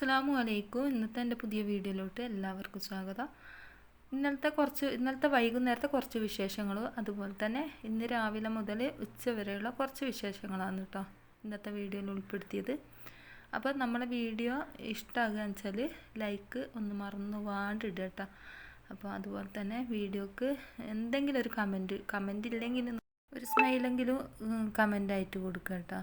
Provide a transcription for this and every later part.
അസ്സാമു അലൈക്കും ഇന്നത്തെ എന്റെ പുതിയ വീഡിയോയിലോട്ട് എല്ലാവർക്കും സ്വാഗതം. ഇന്നലത്തെ കുറച്ച് ഇന്നലത്തെ വൈകുന്നേരത്തെ കുറച്ച് വിശേഷങ്ങളും അതുപോലെ തന്നെ ഇന്ന് രാവിലെ മുതൽ ഉച്ച വരെയുള്ള കുറച്ച് വിശേഷങ്ങളാണ് കേട്ടോ ഇന്നത്തെ വീഡിയോയിൽ ഉൾപ്പെടുത്തിയത്. അപ്പോൾ നമ്മളെ വീഡിയോ ഇഷ്ടമാകുകയെന്ന് വെച്ചാൽ ലൈക്ക് ഒന്ന് മറന്നു വാണ്ടിടുക കേട്ടോ അപ്പോൾ അതുപോലെ തന്നെ വീഡിയോക്ക് എന്തെങ്കിലും ഒരു കമന്റ് കമന്റ് ഇല്ലെങ്കിൽ ഒരു സ്മൈലെങ്കിലും കമന്റ് ആയിട്ട് കൊടുക്കുക കേട്ടോ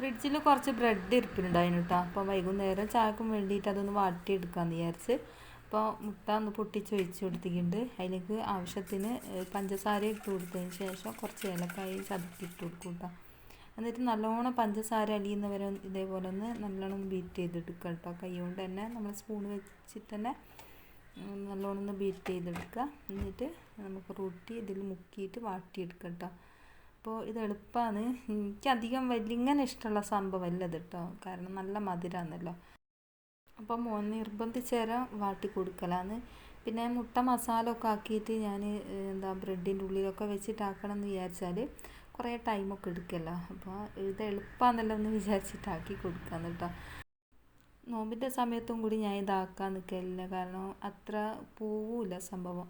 ഫ്രിഡ്ജിൽ കുറച്ച് ബ്രെഡ് ഇരിപ്പിലുണ്ടായിരുന്നു കേട്ടോ അപ്പോൾ വൈകുന്നേരം ചായക്കും വേണ്ടിയിട്ട് അതൊന്ന് വാട്ടിയെടുക്കാമെന്ന് വിചാരിച്ച് അപ്പോൾ മുട്ട ഒന്ന് പൊട്ടിച്ച് ഒഴിച്ച് കൊടുത്തിട്ടുണ്ട്. അതിലേക്ക് ആവശ്യത്തിന് പഞ്ചസാര ഇട്ട് കൊടുത്തതിന് ശേഷം കുറച്ച് ഏലക്കായ ചതുക്കി ഇട്ട് കൊടുക്കും കേട്ടോ എന്നിട്ട് നല്ലോണം പഞ്ചസാര അലിയുന്നവരെ ഇതേപോലെ ഒന്ന് നല്ലോണം ബീറ്റ് ചെയ്തെടുക്കുക കേട്ടോ. കൈ കൊണ്ട് തന്നെ നമ്മൾ സ്പൂൺ വെച്ചിട്ട് തന്നെ നല്ലോണം ഒന്ന് ബീറ്റ് ചെയ്തെടുക്കുക. എന്നിട്ട് നമുക്ക് റൊട്ടി ഇതിൽ മുക്കിയിട്ട് വാട്ടിയെടുക്കുക കേട്ടോ. അപ്പോൾ ഇത് എളുപ്പമാണ് എനിക്കധികം വലിയ ഇങ്ങനെ ഇഷ്ടമുള്ള സംഭവമല്ല ഇത് കേട്ടോ കാരണം നല്ല മധുരമാണല്ലോ അപ്പോൾ മോൻ നിർബന്ധിച്ചേരം വാട്ടി കൊടുക്കലാണ് പിന്നെ മുട്ട മസാല ഒക്കെ ആക്കിയിട്ട് ഞാൻ എന്താ ബ്രെഡിന്റെ ഉള്ളിലൊക്കെ വെച്ചിട്ടാക്കണം എന്ന് വിചാരിച്ചാൽ കുറേ ടൈമൊക്കെ എടുക്കല്ലോ. അപ്പോൾ ഇത് എളുപ്പമാണല്ലോ എന്ന് വിചാരിച്ചിട്ടാക്കി കൊടുക്കാന്ന് കേട്ടോ നോമ്പിന്റെ സമയത്തും കൂടി ഞാൻ ഇതാക്കാൻ നിൽക്കലില്ല കാരണം അത്ര പോവില്ല സംഭവം.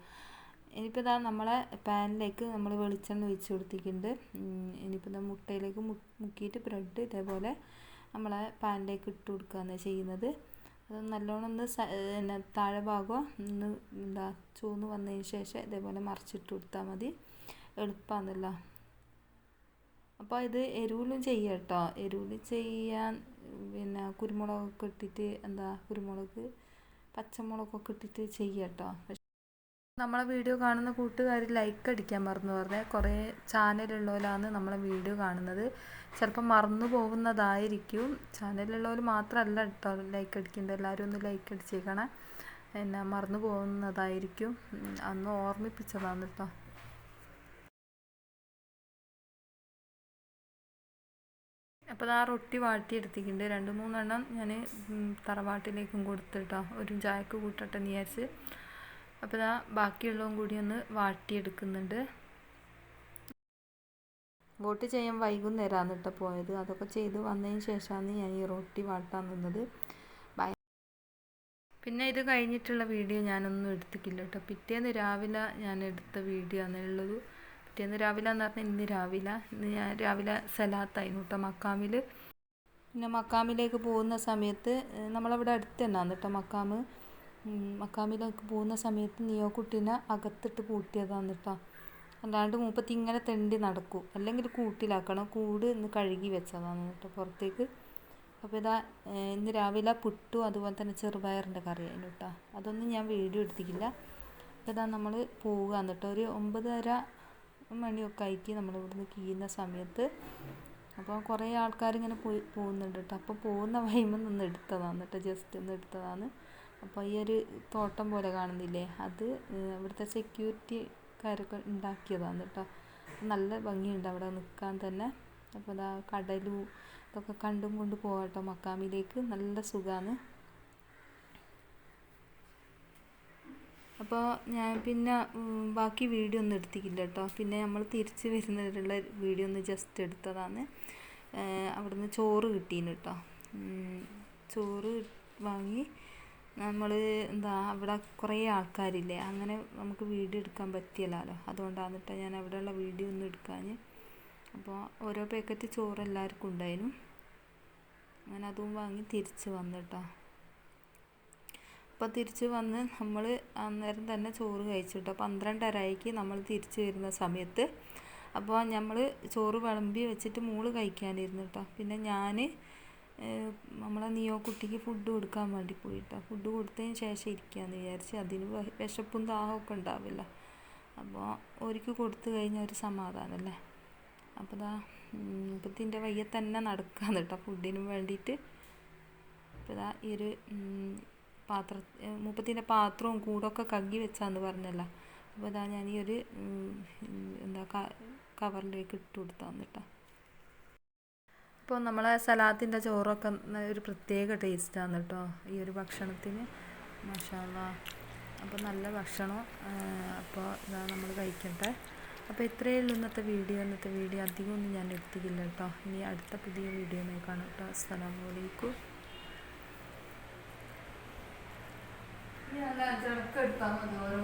ഇനിയിപ്പോൾ ഇതാ നമ്മളെ പാനിലേക്ക് നമ്മൾ വെളിച്ചെണ്ണ ഒഴിച്ച് കൊടുത്തിട്ടുണ്ട്. ഇനിയിപ്പോൾ ഇതാ മുട്ടയിലേക്ക് മുക്കിയിട്ട് ബ്രെഡ് ഇതേപോലെ നമ്മളെ പാനിലേക്ക് ഇട്ട് കൊടുക്കുകയാണ് ചെയ്യുന്നത്. അത് നല്ലോണം ഒന്ന് പിന്നെ താഴെ ഭാഗം ഒന്ന് എന്താ ചൂന്ന് വന്നതിന് ശേഷം ഇതേപോലെ മറിച്ചിട്ട് കൊടുത്താൽ മതി. എളുപ്പമാണല്ലോ അപ്പോൾ ഇത് എരിവിലും ചെയ്യാം കേട്ടോ. എരിവിൽ ചെയ്യാൻ പിന്നെ കുരുമുളകൊക്കെ ഇട്ടിട്ട് എന്താ കുരുമുളക് പച്ചമുളകൊക്കെ ഇട്ടിട്ട് ചെയ്യാം കേട്ടോ. നമ്മളെ വീഡിയോ കാണുന്ന കൂട്ടുകാർ ലൈക്ക് അടിക്കാൻ മറന്നു. പറഞ്ഞാൽ കുറേ ചാനലുള്ളവരാണ് നമ്മളെ വീഡിയോ കാണുന്നത്. ചിലപ്പോൾ മറന്നു പോകുന്നതായിരിക്കും. ചാനലുള്ളവർ മാത്രമല്ല കേട്ടോ ലൈക്ക് അടിക്കേണ്ടത്. എല്ലാവരും ഒന്ന് ലൈക്ക് അടിച്ചേക്കണേ. എന്നെ മറന്നു പോകുന്നതായിരിക്കും. അന്ന് ഓർമ്മിപ്പിച്ചതാണ് കേട്ടോ അപ്പോൾ ആ റൊട്ടി വാട്ടി എടുത്തിട്ടുണ്ട്. രണ്ട് മൂന്നെണ്ണം ഞാൻ തറവാട്ടിലേക്കും കൊടുത്തിട്ടോ ഒരു ചായക്ക് കൂട്ടട്ടെ എന്ന് വിചാരിച്ച്. അപ്പോൾ ഇതാ ബാക്കിയുള്ളതും കൂടി ഒന്ന് വാട്ടിയെടുക്കുന്നുണ്ട്. വോട്ട് ചെയ്യാൻ വൈകുന്നേരമാണ് കേട്ടോ പോയത്. അതൊക്കെ ചെയ്ത് വന്നതിന് ശേഷമാണ് ഞാൻ ഈ റൊട്ടി വാട്ടാൻ നിന്നത്. പിന്നെ ഇത് കഴിഞ്ഞിട്ടുള്ള വീഡിയോ ഞാനൊന്നും എടുത്തിട്ടില്ല കേട്ടോ. പിറ്റേന്ന് രാവിലെ ഞാൻ എടുത്ത വീഡിയോ ആണ് ഉള്ളത്. പിറ്റേന്ന് രാവിലെ എന്ന് പറഞ്ഞാൽ ഇന്ന് രാവിലെ. ഇന്ന് ഞാൻ രാവിലെ സലാത്തായിരുന്നു കേട്ടോ മക്കാമിൽ പിന്നെ മക്കാമിലേക്ക് പോകുന്ന സമയത്ത് നമ്മളവിടെ അടുത്ത് തന്നെയാണ് കേട്ടോ മക്കാമ് മക്കാമിലേക്ക് പോകുന്ന സമയത്ത് നിയോ കുട്ടീനെ അകത്തിട്ട് പൂട്ടിയതാണ് അല്ലാണ്ട് മൂപ്പത്തി ഇങ്ങനെ തെണ്ടി നടക്കും. അല്ലെങ്കിൽ കൂട്ടിലാക്കണം. കൂട് ഇന്ന് കഴുകി വെച്ചതാണ് കേട്ടോ പുറത്തേക്ക്. അപ്പോൾ ഇതാ ഇന്ന് രാവിലെ പുട്ടും അതുപോലെ തന്നെ ചെറുപയറിന്റെ കറിയായിരുന്നു കേട്ടോ അതൊന്നും ഞാൻ വീഡിയോ എടുത്തിട്ടില്ല. അപ്പോൾ ഇതാ നമ്മൾ പോവുക എന്നിട്ട് ഒരു ഒമ്പതര മണിയൊക്കെ ആയിട്ട് നമ്മൾ ഇവിടുന്ന് കീയുന്ന സമയത്ത്. അപ്പോൾ കുറേ ആൾക്കാർ ഇങ്ങനെ പോയി പോകുന്നുണ്ട് കേട്ടോ അപ്പോൾ പോകുന്ന വൈമ ഒന്ന് എടുത്തതാണ് കേട്ടോ ജസ്റ്റ് ഒന്ന് എടുത്തതാണ്. അപ്പോൾ ഈ ഒരു തോട്ടം പോലെ കാണുന്നില്ലേ? അത് ഇവിടുത്തെ സെക്യൂരിറ്റിക്കാരൊക്കെ ഉണ്ടാക്കിയതാണ് കേട്ടോ നല്ല ഭംഗിയുണ്ട് അവിടെ നിൽക്കാൻ തന്നെ. അപ്പോൾ അതാ കടലും ഇതൊക്കെ കണ്ടും കൊണ്ട് പോകട്ടോ മക്കാമിലേക്ക്. നല്ല സുഖമാണ് അപ്പോൾ ഞാൻ പിന്നെ ബാക്കി വീഡിയോ ഒന്നും എടുത്തിട്ടില്ല കേട്ടോ പിന്നെ നമ്മൾ തിരിച്ച് വരുന്നതിലുള്ള വീഡിയോ ഒന്ന് ജസ്റ്റ് എടുത്തതാണ്. അവിടുന്ന് ചോറ് കിട്ടീന് കേട്ടോ ചോറ് വാങ്ങി നമ്മൾ എന്താ അവിടെ കുറേ ആൾക്കാരില്ലേ അങ്ങനെ നമുക്ക് വീഡിയോ എടുക്കാൻ പറ്റിയല്ലോ അതുകൊണ്ടാണ് ഞാൻ അവിടെയുള്ള വീഡിയോ ഒന്നും എടുക്കാഞ്ഞ്. അപ്പോൾ ഓരോ പാക്കറ്റ് ചോറ് എല്ലാവർക്കും ഉണ്ടായിരുന്നു അങ്ങനെ അതും വാങ്ങി തിരിച്ച് വന്നു കേട്ടോ അപ്പോൾ തിരിച്ച് വന്ന് നമ്മൾ അന്നേരം തന്നെ ചോറ് കഴിച്ചു കേട്ടോ പന്ത്രണ്ടരയ്ക്ക് നമ്മൾ തിരിച്ച് വരുന്ന സമയത്ത്. അപ്പോൾ നമ്മൾ ചോറ് വിളമ്പി വെച്ചിട്ട് മൂൾ കഴിക്കാനിരുന്നു കേട്ടോ പിന്നെ ഞാൻ നമ്മളെ നിയോ കുട്ടിക്ക് ഫുഡ് കൊടുക്കാൻ വേണ്ടി പോയിട്ടോ. ഫുഡ് കൊടുത്തതിന് ശേഷം ഇരിക്കാമെന്ന് വിചാരിച്ച് അതിന് വിശപ്പും ദാഹമൊക്കെ ഉണ്ടാവില്ല. അപ്പോൾ ഒരിക്കൽ കൊടുത്തു കഴിഞ്ഞാൽ ഒരു സമാധാനമല്ലേ അപ്പോൾ ദാ ഇപ്പത്തിന്റെ വയ്യ തന്നെ നടക്കാന്ന് കേട്ടോ ഫുഡിനും വേണ്ടിയിട്ട്. അപ്പോൾ ഇതാ ഈ ഒരു പാത്ര മുപ്പത്തിന്റെ പാത്രവും കൂടൊക്കെ കഗ്ഗി വെച്ചാന്ന് പറഞ്ഞല്ല. അപ്പോൾ ഇതാ ഞാൻ ഈ ഒരു എന്താ കവറിലേക്ക് ഇട്ട് കൊടുത്താന്ന് കേട്ടോ. ഇപ്പോൾ നമ്മളെ സലാത്തിന്റെ ചോറൊക്കെ ഒരു പ്രത്യേക ടേസ്റ്റാണ് കേട്ടോ ഈ ഒരു ഭക്ഷണത്തിന്. മഷാല അപ്പോൾ നല്ല ഭക്ഷണം അപ്പോൾ ഇതാ നമ്മൾ കഴിക്കട്ടെ. അപ്പോൾ ഇത്രയേ ഉള്ളൂ ഇന്നത്തെ വീഡിയോ. ഇന്നത്തെ വീഡിയോ അധികമൊന്നും ഞാൻ എടുത്തിട്ടില്ല കേട്ടോ ഇനി അടുത്ത പുതിയ വീഡിയോ കാണാം കേട്ടോ അസ്സലാമലൈക്കും ഞാൻ ചെറുക്കെടുത്താൽ മതി ഓരോ